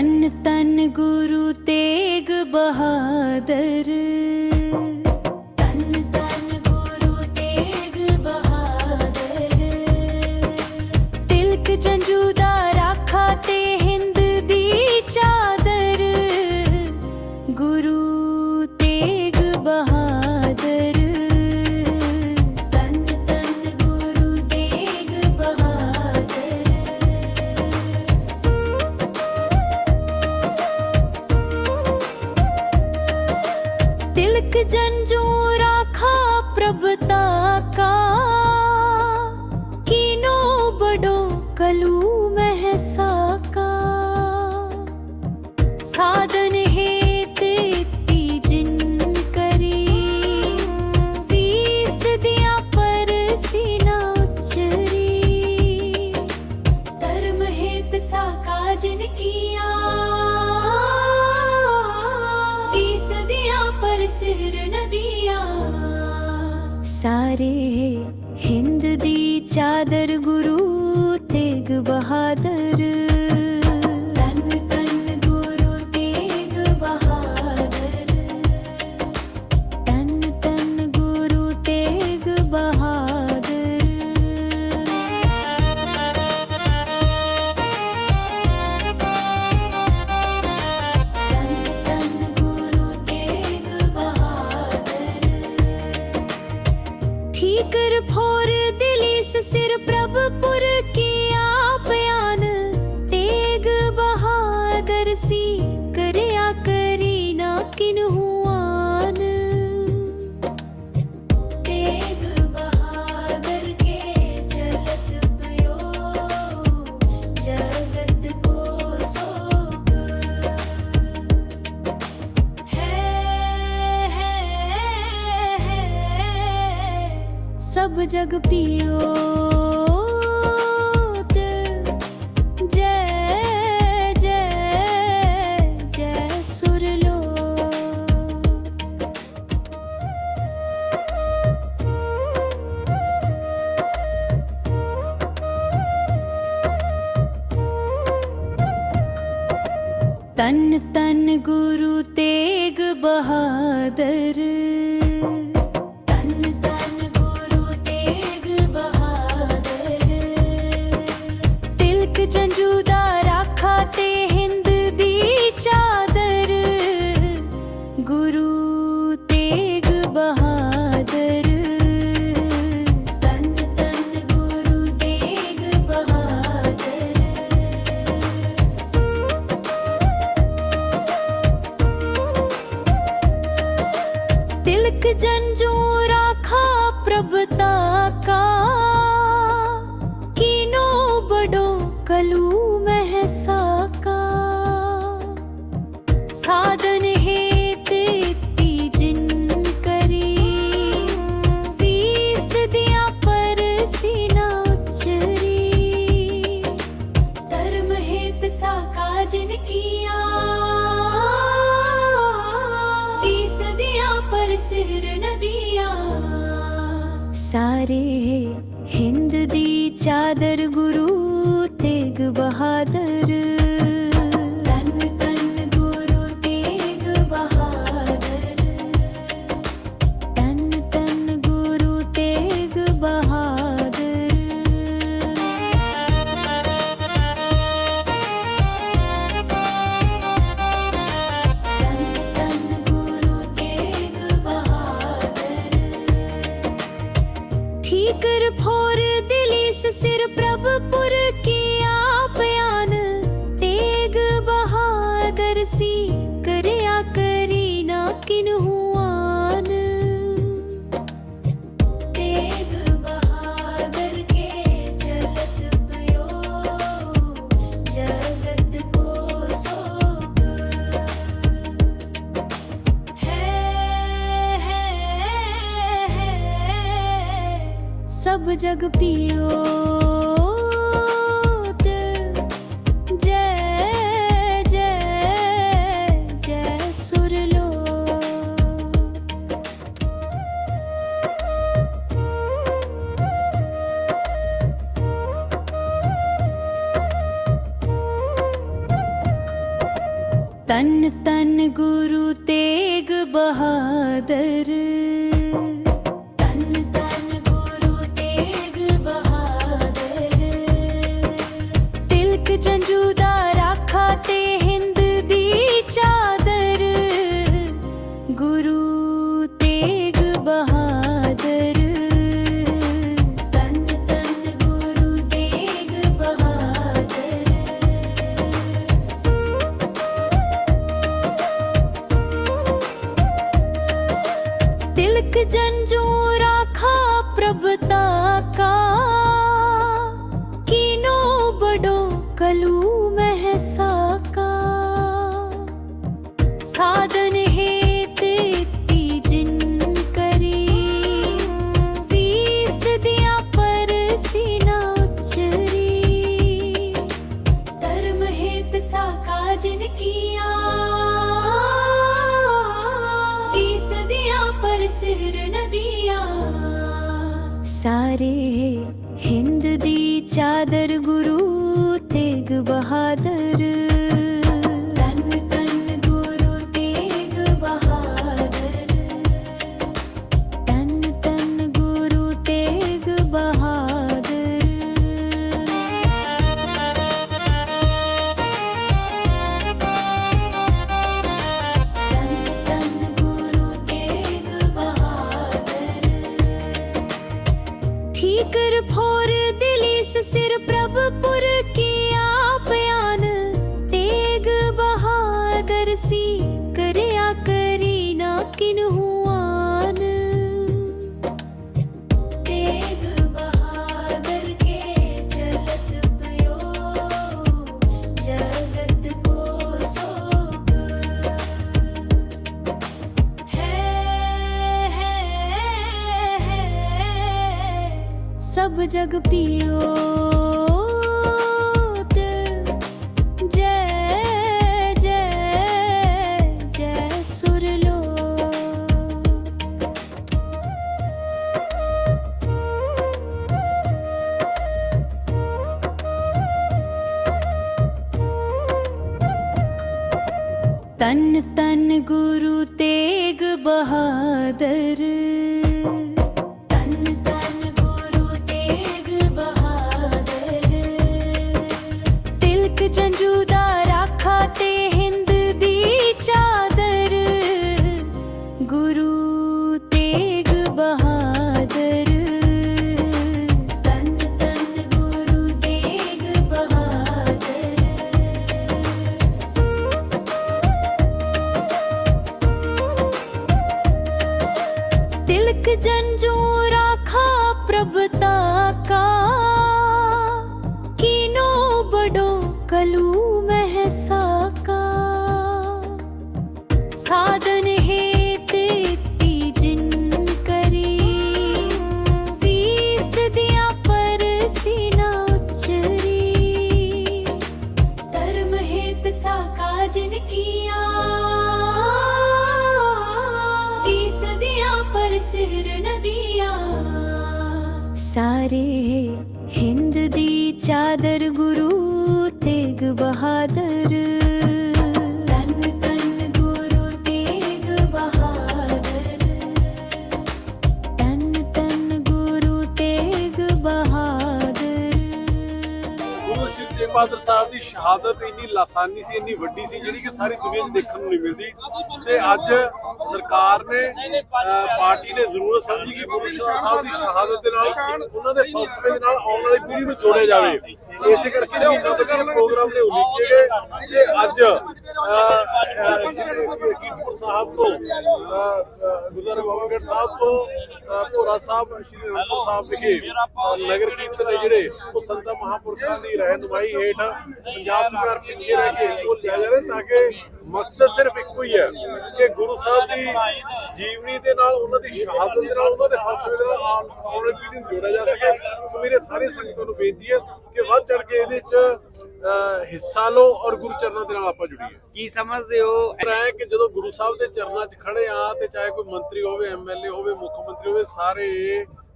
तन तन गुरु तेग बहादर। ਜਗ ਪਿਓਤ ਜੈ ਜੈ ਜੈ ਸੁਰ ਲੋ। ਤਨ ਤਨ ਗੁਰੂ ਤੇਗ ਬਹਾਦਰ ਜਗ ਪੀਓਤ ਜੈ ਜੈ ਜੈ ਸੁਰ ਲੋ। ਤਨ ਤਨ ਗੁਰੂ ਤੇਗ ਬਹਾਦਰ ਜਗ ਪਿਓ ਜੈ ਜੈ ਜੈ ਸੁਰਲੋ ਤਨ ਤਨ ਗੁਰੂ ਤੇਗ ਬਹਾਦਰ। ਬਹਾਦਰ ਸਾਹਿਬ ਦੀ ਸ਼ਹਾਦਤ ਇੰਨੀ ਲਾਸਾਨੀ ਸੀ ਇੰਨੀ ਵੱਡੀ ਸੀ ਜਿਹੜੀ ਕਿ ਸਾਰੀ ਦੁਨੀਆ 'ਚ ਦੇਖਣ ਨੂੰ ਨਹੀਂ ਮਿਲਦੀ। ਤੇ ਅੱਜ ਸਰਕਾਰ ਨੇ ਪਾਰਟੀ ਨੇ ਜ਼ਰੂਰਤ ਸਮਝੀ ਕਿ ਗੁਰੂ ਸਾਹਿਬ ਦੀ ਸ਼ਹਾਦਤ ਦੇ ਨਾਲ ਉਹਨਾਂ ਦੇ ਫਲਸਫੇ ਦੇ ਨਾਲ ਆਉਣ ਵਾਲੀ ਪੀੜ੍ਹੀ ਨੂੰ ਜੋੜਿਆ ਜਾਵੇ। ਇਸੇ ਕਰਕੇ ਮਹੀਨਾ ਤੱਕ ਪ੍ਰੋਗਰਾਮ ਨੇ ਉਲੀਕੇ ਗਏ। ਤੇ ਅੱਜ ਕੀਰਤਪੁਰ ਸਾਹਿਬ ਤੋਂ ਅਹ, ਅਹ, ਸਾਹਿਬ ਤੋਂ ਭੋਰਾ ਸਾਹਿਬ ਸ਼੍ਰੀ ਅਨੰਦਪੁਰ ਸਾਹਿਬ ਵਿਖੇ ਨਗਰ ਕੀਰਤਨ ਜਿਹੜੇ ਉਹ ਸੰਤਾਂ ਮਹਾਂਪੁਰਖਾਂ ਦੀ ਰਹਿਨਮਾਈ ਹੇਠ ਪੰਜਾਬ ਸਰਕਾਰ ਪਿੱਛੇ ਰਹਿ ਕੇ ਉਹ ਲਿਆ ਜਾ ਰਿਹਾ ਤਾਂ ਕਿ ਮਕਸਦ ਸਿਰਫ ਇੱਕੋ ਹੀ ਹੈ ਕਿ ਗੁਰੂ ਸਾਹਿਬ ਦੀ ਜੀਵਨੀ ਦੇ ਨਾਲ ਉਹਨਾਂ ਦੀ ਸ਼ਹਾਦਤ ਦੇ ਨਾਲ ਉਹਨਾਂ ਦੇ ਫਲਸਫੇ ਦੇ ਨਾਲ ਆਉਣ ਵਾਲੀ ਪੀੜ੍ਹੀ ਨੂੰ ਜੋੜਿਆ ਜਾ ਸਕੇ। ਸੋ ਮੇਰੇ ਸਾਰੇ ਸੰਗਤਾਂ ਨੂੰ ਬੇਨਤੀ ਹੈ ਕਿ ਵੱਧ ਚੜ ਕੇ ਇਹਦੇ 'ਚ ਅਹ, ਹਿੱਸਾ ਲਓ ਔਰ ਗੁਰੂ ਚਰਨਾਂ ਦੇ ਨਾਲ ਆਪਾਂ ਜੁੜੀਏ। ਕੀ ਸਮਝਦੇ ਹੋ? ਹੈ ਕਿ ਜਦੋਂ ਗੁਰੂ ਸਾਹਿਬ ਦੇ ਚਰਨਾਂ 'ਚ ਖੜੇ ਆ ਤੇ ਚਾਹੇ ਕੋਈ ਮੰਤਰੀ ਹੋਵੇ ਐਮਐਲਏ ਹੋਵੇ ਮੁੱਖ ਮੰਤਰੀ ਹੋਵੇ ਸਾਰੇ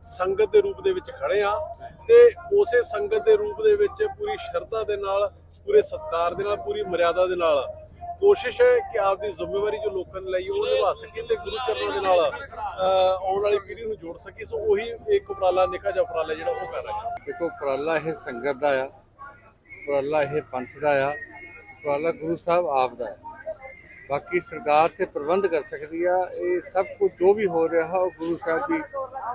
ਸੰਗਤ ਦੇ ਰੂਪ ਦੇ ਵਿੱਚ ਖੜੇ ਆ ਤੇ ਉਸੇ ਸੰਗਤ ਦੇ ਰੂਪ ਦੇ ਵਿੱਚ ਪੂਰੀ ਸ਼ਰਧਾ ਦੇ ਨਾਲ, ਪੂਰੇ ਸਤਿਕਾਰ ਦੇ ਨਾਲ, ਪੂਰੀ ਮਰਿਆਦਾ ਦੇ ਨਾਲ ਕੋਸ਼ਿਸ਼ ਹੈ ਕਿ ਆਪਦੀ ਜ਼ਿੰਮੇਵਾਰੀ ਜੋ ਲੋਕਾਂ ਨੇ ਲਈ, ਉਹ ਨਿਭਾ ਸਕੇ ਤੇ ਗੁਰੂ ਚਰਨਾਂ ਦੇ ਨਾਲ ਆਉਣ ਵਾਲੀ ਪੀੜ੍ਹੀ ਨੂੰ ਜੋੜ ਸਕੇ ਸੋ ਉਹੀ ਇੱਕ ਉਪਰਾਲਾ, ਨਿੱਕਾ ਜਿਹਾ ਉਪਰਾਲਾ ਜਿਹੜਾ ਉਹ ਕਰ ਰਿਹਾ ਦੇਖੋ, ਉਪਰਾਲਾ ਇਹ ਸੰਗਤ ਦਾ ਆ, ਉਪਰਾਲਾ ਇਹ ਪੰਥ ਦਾ ਆ, ਉਪਰਾਲਾ ਗੁਰੂ ਸਾਹਿਬ ਆਪ ਦਾ ਆ। ਬਾਕੀ ਸਰਕਾਰ ਤੇ ਪ੍ਰਬੰਧ ਕਰ ਸਕਦੀ ਆ। ਇਹ ਸਭ ਕੁਝ ਜੋ ਵੀ ਹੋ ਰਿਹਾ, ਉਹ ਗੁਰੂ ਸਾਹਿਬ ਦੀ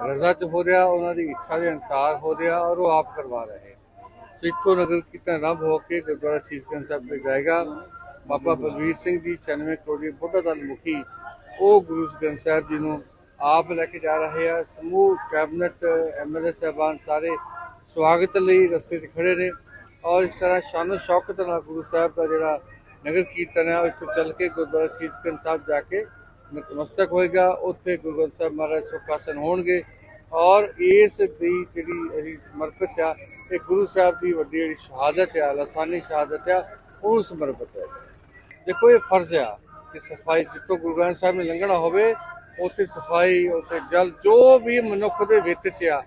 ਰਜ਼ਾ 'ਚ ਹੋ ਰਿਹਾ, ਉਹਨਾਂ ਦੀ ਇੱਛਾ ਦੇ ਅਨੁਸਾਰ ਹੋ ਰਿਹਾ ਔਰ ਉਹ ਆਪ ਕਰਵਾ ਰਹੇ ਸੋ ਇੱਕੋ ਨਗਰ ਕੀਰਤਨ ਆਰੰਭ ਹੋ ਕੇ ਗੁਰਦੁਆਰਾ ਸੀਸਗੰਜ ਸਾਹਿਬ ਤੇ ਜਾਏਗਾ। ਬਾਬਾ ਬਲਵੀਰ ਸਿੰਘ ਜੀ 96 ਕਰੋੜੀ ਬੁੱਢਾ ਦਲ ਮੁਖੀ, ਉਹ ਗੁਰੂ ਗ੍ਰੰਥ ਸਾਹਿਬ ਜੀ ਨੂੰ ਆਪ ਲੈ ਕੇ ਜਾ ਰਹੇ ਆ। ਸਮੂਹ ਕੈਬਨਿਟ ਐਮਐਲਏ ਸਾਹਿਬਾਨ ਸਾਰੇ ਸਵਾਗਤ ਲਈ ਰਸਤੇ 'ਚ ਖੜੇ ਨੇ। ਔਰ ਇਸ ਤਰ੍ਹਾਂ ਸ਼ਾਨੋ ਸ਼ੌਕਤ ਨਾਲ ਗੁਰੂ ਸਾਹਿਬ ਦਾ ਜਿਹੜਾ ਨਗਰ ਕੀਰਤਨ ਹੈ ਉੱਥੇ ਚੱਲ ਕੇ ਗੁਰਦੁਆਰਾ ਸੀਸਗੰਜ ਸਾਹਿਬ ਜਾ ਕੇ ਨਤਮਸਤਕ ਹੋਏਗਾ। ਉੱਥੇ ਗੁਰੂ ਗ੍ਰੰਥ ਸਾਹਿਬ ਮਹਾਰਾਜ ਸੁਖਾਸਨ ਹੋਣਗੇ ਔਰ ਇਸ ਦੀ ਜਿਹੜੀ ਅਸੀਂ ਸਮਰਪਿਤ ਆ, ਇਹ ਗੁਰੂ ਸਾਹਿਬ ਦੀ ਵੱਡੀ ਜਿਹੜੀ ਸ਼ਹਾਦਤ ਆ, ਲਸਾਨੀ ਸ਼ਹਾਦਤ ਆ ਉਹ ਸਮਰਪਿਤ ਹੈ। ਦੇਖੋ ਇਹ ਫਰਜ਼ ਆ ਕਿ ਸਫ਼ਾਈ ਜਿੱਥੋਂ ਗੁਰੂ ਗ੍ਰੰਥ ਸਾਹਿਬ ਨੇ ਲੰਘਣਾ ਹੋਵੇ, ਉੱਥੇ ਸਫ਼ਾਈ, ਉੱਥੇ ਜਲ, ਜੋ ਵੀ ਮਨੁੱਖ ਦੇ ਵਿੱਤ ਚ ਆ,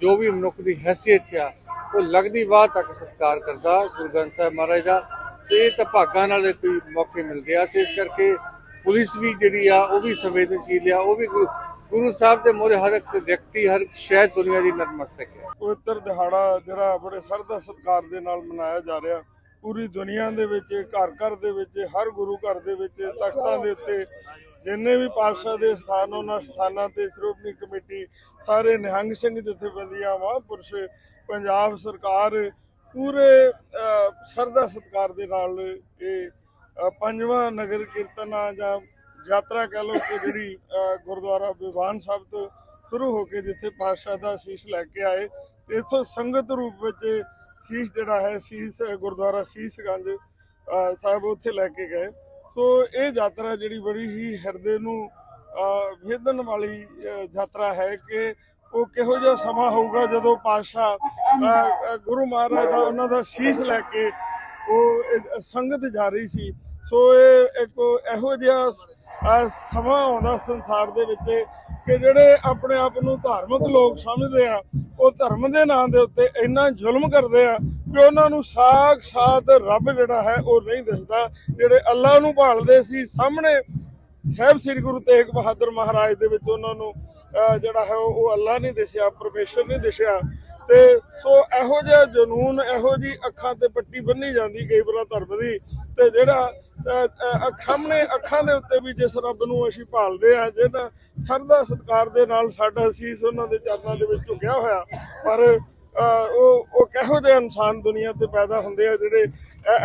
ਜੋ ਵੀ ਮਨੁੱਖ ਦੀ ਹੈਸੀਅਤ 'ਚ ਆ, ਉਹ ਲੱਗਦੀ ਬਾਤ ਤੱਕ ਸਤਿਕਾਰ ਕਰਦਾ ਗੁਰੂ ਗ੍ਰੰਥ ਸਾਹਿਬ ਮਹਾਰਾਜ ਦਾ। ਸੇ ਤਾਂ ਭਾਗਾਂ ਨਾਲ ਕੋਈ ਮੌਕੇ ਮਿਲਦੇ ਆ ਸੇ। ਇਸ ਕਰਕੇ ਪੁਲਿਸ ਵੀ ਜਿਹੜੀ ਆ, ਉਹ ਵੀ ਸੰਵੇਦਨਸ਼ੀਲ ਆ। ਉਹ ਵੀ ਗੁਰੂ ਸਾਹਿਬ ਦੇ ਮੋਰੇ ਹਰ ਇੱਕ ਵਿਅਕਤੀ, ਹਰ ਸ਼ਾਇਦ ਦੁਨੀਆ ਦੀ ਨਤਮਸਤਕ ਹੈ। ਪਵਿੱਤਰ ਦਿਹਾੜਾ ਜਿਹੜਾ ਬੜੇ ਸਰਦਾ ਸਤਿਕਾਰ ਦੇ ਨਾਲ ਮਨਾਇਆ ਜਾ ਰਿਹਾ। ਪੂਰੀ ਦੁਨੀਆ ਦੇ ਵਿੱਚ, ਘਰ ਘਰ ਦੇ ਵਿੱਚ, ਹਰ ਗੁਰੂ ਘਰ ਦੇ ਵਿੱਚ ਤਖਤਾਂ ਦੇ ਉੱਤੇ ਜਿੰਨੇ ਵੀ ਪਾਤਸ਼ਾਹ ਦੇ ਸਥਾਨ, ਉਹਨਾਂ ਸਥਾਨਾਂ ਤੇ ਸ਼੍ਰੋਮਣੀ ਕਮੇਟੀ, ਸਾਰੇ ਨਿਹੰਗ ਸਿੰਘ ਜਥੇਬੰਦੀਆਂ, ਮਹਾਂਪੁਰਸ਼, ਪੰਜਾਬ ਸਰਕਾਰ ਪੂਰੇ ਅਹ, ਸਰਦਾ ਸਤਿਕਾਰ ਦੇ ਨਾਲ ਇਹ ਪੰਜਵਾਂ ਨਗਰ ਕੀਰਤਨ ਆ ਜਾਂ ਯਾਤਰਾ ਕਹ ਲਓ ਕਿ ਜਿਹੜੀ ਗੁਰਦੁਆਰਾ ਵਿਵਾਨ ਸਾਹਿਬ ਤੋਂ ਸ਼ੁਰੂ ਹੋ ਕੇ ਜਿੱਥੇ ਪਾਤਸ਼ਾਹ ਦਾ ਸੀਸ ਲੈ ਕੇ ਆਏ ਤੇ ਇਥੋਂ ਸੰਗਤ ਰੂਪ ਵਿੱਚ ਸੀਸ ਜਿਹੜਾ ਹੈ ਸੀਸ ਗੁਰਦੁਆਰਾ ਸੀਸਗੰਜ ਸਾਹਿਬ ਉੱਥੇ ਲੈ ਕੇ ਗਏ। ਸੋ ਇਹ ਯਾਤਰਾ ਜਿਹੜੀ ਬੜੀ ਹੀ ਹਿਰਦੇ ਨੂੰ ਅਹ, ਵੇਦਨ ਵਾਲੀ ਯਾਤਰਾ ਹੈ ਕਿ ਉਹ ਕਿਹੋ ਜਿਹਾ ਸਮਾਂ ਹੋਊਗਾ ਜਦੋਂ ਪਾਤਸ਼ਾਹ ਗੁਰੂ ਮਹਾਰਾਜ ਦਾ ਉਹਨਾਂ ਦਾ ਸੀਸ ਲੈ ਕੇ ਉਹ ਸੰਗਤ ਜਾ ਰਹੀ ਸੀ। ਸੋ ਇਹ ਇੱਕ ਇਹੋ ਜਿਹਾ ਸਮਾਂ ਆਉਂਦਾ ਸੰਸਾਰ ਦੇ ਵਿੱਚ ਕਿ ਜਿਹੜੇ ਆਪਣੇ ਆਪ ਨੂੰ ਧਾਰਮਿਕ ਲੋਕ ਸਮਝਦੇ ਆ, ਉਹ ਧਰਮ ਦੇ ਨਾਂ ਦੇ ਉੱਤੇ ਇੰਨਾ ਜ਼ੁਲਮ ਕਰਦੇ ਆ ਕਿ ਉਹਨਾਂ ਨੂੰ ਸਾਖਸ਼ਾਤ ਰੱਬ ਜਿਹੜਾ ਹੈ ਉਹ ਨਹੀਂ ਦਿਸਦਾ। ਜਿਹੜੇ ਅੱਲਾ ਨੂੰ ਭਾਲਦੇ ਸੀ, ਸਾਹਮਣੇ ਸਾਹਿਬ ਸ੍ਰੀ ਗੁਰੂ ਤੇਗ ਬਹਾਦਰ ਮਹਾਰਾਜ ਦੇ ਵਿੱਚ ਉਹਨਾਂ ਨੂੰ ਜਿਹੜਾ ਹੈ ਉਹ ਉਹ ਅੱਲਾ ਨਹੀਂ ਦਿਸਿਆ, ਪਰਮੇਸ਼ਰ ਨਹੀਂ ਦਿਸਿਆ। ਤੇ ਸੋ ਇਹੋ ਜਿਹਾ ਜਨੂਨ, ਇਹੋ ਜੀ ਅੱਖਾਂ ਤੇ ਪੱਟੀ ਬੰਨੀ ਜਾਂਦੀ ਕਈ ਵਾਰ ਧਰਮ ਦੀ। ਤੇ ਜਿਹੜਾ ਸਾਹਮਣੇ ਅੱਖਾਂ ਦੇ ਉੱਤੇ ਵੀ ਜਿਸ ਰੱਬ ਨੂੰ ਅਸੀਂ ਭਾਲਦੇ ਆ ਜਿਹੜਾ ਸਰਦਾ ਸਤਕਾਰ ਦੇ ਨਾਲ ਸਾਡਾ ਸੀਸ ਉਹਨਾਂ ਦੇ ਚਰਨਾਂ ਦੇ ਵਿੱਚ ਝੁਕਿਆ ਹੋਇਆ। ਪਰ ਉਹ ਉਹ ਕਿਹੋ ਜਿਹੇ ਇਨਸਾਨ ਦੁਨੀਆ ਤੇ ਪੈਦਾ ਹੁੰਦੇ ਆ, ਜਿਹੜੇ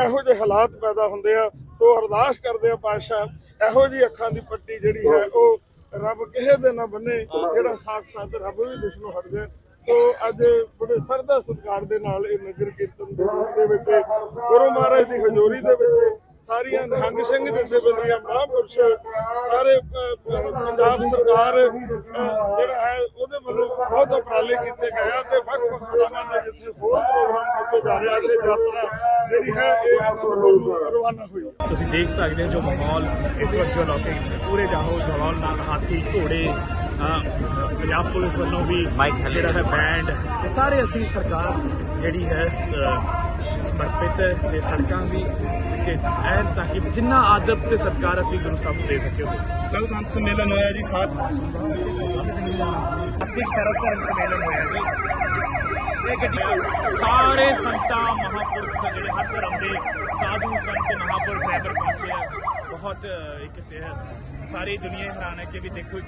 ਇਹੋ ਜਿਹੇ ਹਾਲਾਤ ਪੈਦਾ ਹੁੰਦੇ ਆ ਸੋ ਅਰਦਾਸ ਕਰਦੇ ਆ ਪਾਤਸ਼ਾਹ, ਇਹੋ ਜੀ ਅੱਖਾਂ ਦੀ ਪੱਟੀ ਜਿਹੜੀ ਹੈ, ਉਹ ਰੱਬ ਕਿਸੇ ਦੇ ਨਾ ਬੰਨੇ ਜਿਹੜਾ ਸਾਖਸ਼ਾਤ ਰੱਬ ਵੀ ਦੁਸ਼ਮਣ ਹਟ ਜਾਏ ਸੋ ਅੱਜ ਬੜੇ ਸਰਦਾ ਸਤਿਕਾਰ ਦੇ ਨਾਲ ਇਹ ਨਗਰ ਕੀਰਤਨ ਦੇ ਰੂਪ ਦੇ ਵਿੱਚ ਗੁਰੂ ਮਹਾਰਾਜ ਦੀ ਹਜ਼ੂਰੀ ਦੇ ਵਿੱਚ ਸਾਰੀਆਂ ਨਿਹੰਗ ਸਿੰਘ ਜਥੇਬੰਦੀਆਂ ਮਹਾਂਪੁਰਸ਼ ਸਾਰੇ ਪੰਜਾਬ ਸਰਕਾਰ ਜਿਹੜਾ ਹੈ ਉਹਦੇ ਵੱਲੋਂ ਬਹੁਤ ਉਪਰਾਲੇ ਕੀਤੇ ਗਏ ਆ ਤੇ ਵੱਖ ਵੱਖ ਥਾਵਾਂ ਦੇ ਜਿੱਥੇ ਹੋਰ ਪ੍ਰੋਗਰਾਮ ਕੀਤੇ ਜਾ ਰਹੇ ਆ ਤੇ ਯਾਤਰਾ ਜਿਹੜੀ ਹੈ ਇਹ ਅਨੰਦਪੁਰ ਰਵਾਨਾ ਹੋਈ। ਤੁਸੀਂ ਦੇਖ ਸਕਦੇ ਹੋ ਜੋ ਮਾਹੌਲ ਇਸ ਵਕਤ ਜੋ ਲੋਕੇ ਪੂਰੇ ਜਾਹੋ ਜਵਾਨ ਨਾਲ ਹਾਥੀ ਘੋੜੇ ਪੰਜਾਬ ਪੁਲਿਸ ਵੱਲੋਂ ਵੀ ਜਿਹੜਾ ਹੈ ਬੈਂਡ ਤੇ ਸਾਰੇ ਅਸੀਂ ਸਰਕਾਰ ਜਿਹੜੀ ਹੈ ਸਮਰਪਿਤ ਤੇ ਸੜਕਾਂ ਵੀ ਕਿ ਐਨ ਤਾਂ ਕਿ ਜਿੰਨਾ ਆਦਬ ਤੇ ਸਤਕਾਰ ਅਸੀਂ ਗੁਰੂ ਸਾਹਿਬ ਨੂੰ ਦੇ ਸਕੇ ਕੱਲ ਸੰਤ ਸੰਮੇਲਨ ਹੋਇਆ ਜੀ ਸਾਤ ਸਿੱਖ ਸਰਵ ਧਰਮ ਸੰਮੇਲਨ ਹੋਇਆ ਜੀ ਇਹ ਗੱਡੀ ਸਾਰੇ ਸੰਤਾਂ ਮਹਾਪੁਰਖ ਜਿਹੜੇ ਹਰ ਧਰਮ ਦੇ ਸਾਧੂ ਸੰਤ ਮਹਾਪੁਰਖ ਰਹਿਬਰ ਪਹੁੰਚੇ ਆ ਬਹੁਤ ਇੱਕ ਤੇ ਸਾਰੀ ਦੁਨੀਆ ਹੈਰਾਨ ਹੈ ਕਿ ਵੀ ਦੇਖੋ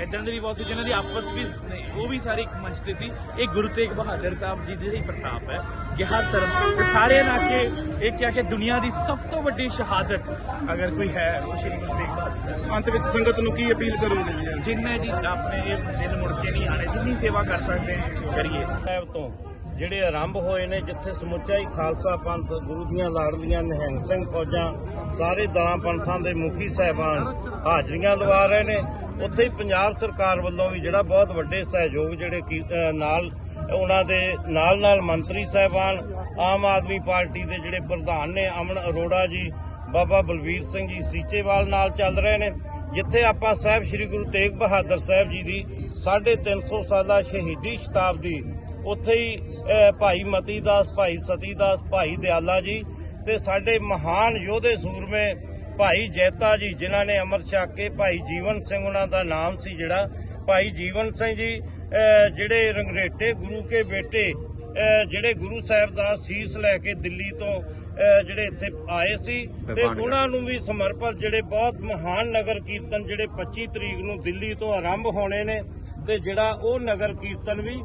ਇਦਾਂ ਦੇ ਵੀ ਬਹੁਤ ਸੀ ਜਿਨ੍ਹਾਂ ਦੀ ਆਪਸ ਵੀ ਨਹੀਂ, ਉਹ ਵੀ ਸਾਰੇ ਇੱਕ ਮੰਚ ਤੇ ਸੀ। ਇਹ ਗੁਰੂ ਤੇਗ ਬਹਾਦਰ ਸਾਹਿਬ ਜੀ ਦੇ ਹੀ ਪ੍ਰਤਾਪ ਹੈ ਕਿ ਹਰ ਧਰਮ ਸਾਰੇ ਨਾ ਕੇ ਇਹ ਕਿਹਾ ਕਿ ਦੁਨੀਆ ਦੀ ਸਭ ਤੋਂ ਵੱਡੀ ਸ਼ਹਾਦਤ ਅਗਰ ਕੋਈ ਹੈ ਉਹ ਸ਼੍ਰੀ ਗੁਰੂ ਤੇਗ ਬਹਾਦਰ ਸਾਹਿਬ ਅੰਤ ਵਿੱਚ ਸੰਗਤ ਨੂੰ ਕੀ ਅਪੀਲ ਕਰੋਗੇ ਜਿੰਨੇ ਜੀ ਆਪਣੇ ਇਹ ਦਿਨ ਮੁੜ ਕੇ ਨਹੀਂ ਆਣੇ ਜਿੰਨੀ ਸੇਵਾ ਕਰ ਸਕਦੇ ਹਾਂ ਕਰੀਏ। ਸਾਹਿਬ ਤੋਂ ਜਿਹੜੇ ਆਰੰਭ ਹੋਏ ਨੇ ਜਿੱਥੇ ਸਮੁੱਚਾ ਹੀ ਖਾਲਸਾ ਪੰਥ ਗੁਰੂ ਦੀਆਂ ਲਾੜਲੀਆਂ ਨਿਹੰਗ ਸਿੰਘ ਫੌਜਾਂ ਸਾਰੇ ਦਲਾਂ ਪੰਥਾਂ ਦੇ ਮੁਖੀ ਸਾਹਿਬਾਨ ਹਾਜ਼ਰੀਆਂ ਲਵਾ ਰਹੇ ਨੇ। ਉੱਥੇ ਹੀ ਪੰਜਾਬ ਸਰਕਾਰ ਵੱਲੋਂ ਵੀ ਜਿਹੜਾ ਬਹੁਤ ਵੱਡੇ ਸਹਿਯੋਗ ਜਿਹੜੇ ਨਾਲ ਉਹਨਾਂ ਦੇ ਨਾਲ ਨਾਲ ਮੰਤਰੀ ਸਾਹਿਬਾਨ, ਆਮ ਆਦਮੀ ਪਾਰਟੀ ਦੇ ਜਿਹੜੇ ਪ੍ਰਧਾਨ ਨੇ ਅਮਨ ਅਰੋੜਾ ਜੀ, ਬਾਬਾ ਬਲਵੀਰ ਸਿੰਘ ਜੀ ਸੀਚੇਵਾਲ ਨਾਲ ਚੱਲ ਰਹੇ ਨੇ, ਜਿੱਥੇ ਆਪਾਂ ਸਾਹਿਬ ਸ੍ਰੀ ਗੁਰੂ ਤੇਗ ਬਹਾਦਰ ਸਾਹਿਬ ਜੀ ਦੀ 350 ਸਾਲਾ ਸ਼ਹੀਦੀ ਸ਼ਤਾਬਦੀ, ਉੱਥੇ ਹੀ ਭਾਈ ਮਤੀ ਦਾਸ ਭਾਈ ਸਤੀ ਦਾਸ ਭਾਈ ਦਿਆਲਾ ਜੀ ਤੇ ਸਾਡੇ ਮਹਾਨ ਯੋਧੇ ਸੂਰਮੇ ਭਾਈ ਜੈਤਾ ਜੀ ਜਿਨ੍ਹਾਂ ਨੇ ਅੰਮ੍ਰਿਤ ਛਕ ਕੇ ਭਾਈ ਜੀਵਨ ਸਿੰਘ ਉਹਨਾਂ ਦਾ ਨਾਮ ਸੀ ਜਿਹੜਾ। ਭਾਈ ਜੀਵਨ ਸਿੰਘ ਜੀ ਜਿਹੜੇ ਰੰਗਰੇਟੇ ਗੁਰੂ ਕੇ ਬੇਟੇ ਜਿਹੜੇ ਗੁਰੂ ਸਾਹਿਬ ਦਾ ਸੀਸ ਲੈ ਕੇ ਦਿੱਲੀ ਤੋਂ ਜਿਹੜੇ ਇੱਥੇ ਆਏ ਸੀ ਤੇ ਉਹਨਾਂ ਨੂੰ ਵੀ ਸਮਰਪਿਤ ਜਿਹੜੇ ਬਹੁਤ ਮਹਾਨ ਨਗਰ ਕੀਰਤਨ ਜਿਹੜੇ 25 ਤਰੀਕ ਨੂੰ ਦਿੱਲੀ ਤੋਂ ਆਰੰਭ ਹੋਣੇ ਨੇ ਤੇ ਜਿਹੜਾ ਉਹ ਨਗਰ ਕੀਰਤਨ ਵੀ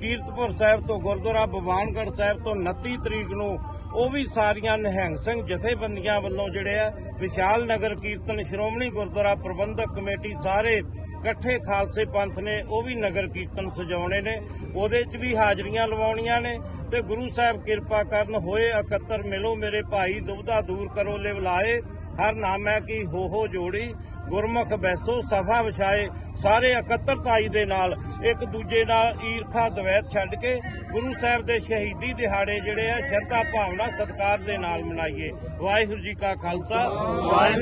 ਕੀਰਤਪੁਰ ਸਾਹਿਬ ਤੋਂ ਗੁਰਦੁਆਰਾ ਬਵਾਨਗੜ੍ਹ ਸਾਹਿਬ ਤੋਂ 29 ਤਰੀਕ ਨੂੰ ਉਹ ਵੀ ਸਾਰੀਆਂ ਨਿਹੰਗ ਸਿੰਘ ਜਥੇਬੰਦੀਆਂ ਵੱਲੋਂ ਜਿਹੜੇ ਆ, ਵਿਸ਼ਾਲ ਨਗਰ ਕੀਰਤਨ, ਸ਼੍ਰੋਮਣੀ ਗੁਰਦੁਆਰਾ ਪ੍ਰਬੰਧਕ ਕਮੇਟੀ ਸਾਰੇ ਇਕੱਠੇ ਖਾਲਸੇ ਪੰਥ ਨੇ ਉਹ ਵੀ ਨਗਰ ਕੀਰਤਨ ਸਜਾਉਣੇ ਨੇ। ਉਹਦੇ 'ਚ ਵੀ ਹਾਜ਼ਰੀਆਂ ਲਵਾਉਣੀਆਂ ਨੇ ਤੇ ਗੁਰੂ ਸਾਹਿਬ ਕਿਰਪਾ ਕਰਨ ਹੋਏ ਇਕੱਤਰ ਮਿਲੋ ਮੇਰੇ ਭਾਈ, ਦੁਬਧਾ ਦੂਰ ਕਰੋ ਲਿਵਲਾਏ ਹਰ ਨਾਮੈ ਕੀ ਹੋ ਹੋ ਜੋੜੀ। ਗੁਰਮੁਖ ਬੈਸੋ ਸਭਾ ਵਿਛਾਏ ਸਾਰੇ ਇਕੱਤਰਤਾਈ ਦੇ ਨਾਲ, ਇੱਕ ਦੂਜੇ ਨਾਲ ਈਰਖਾ ਦਵੈਤ ਛੱਡ ਕੇ ਗੁਰੂ ਸਾਹਿਬ ਦੇ ਸ਼ਹੀਦੀ ਦਿਹਾੜੇ ਜਿਹੜੇ ਆ, ਸ਼ਰਧਾ ਭਾਵਨਾ ਸਤਿਕਾਰ ਦੇ ਨਾਲ ਮਨਾਈਏ। ਵਾਹਿਗੁਰੂ ਜੀ ਕਾ ਖਾਲਸਾ। ਵਾਹਿਗੁਰੂ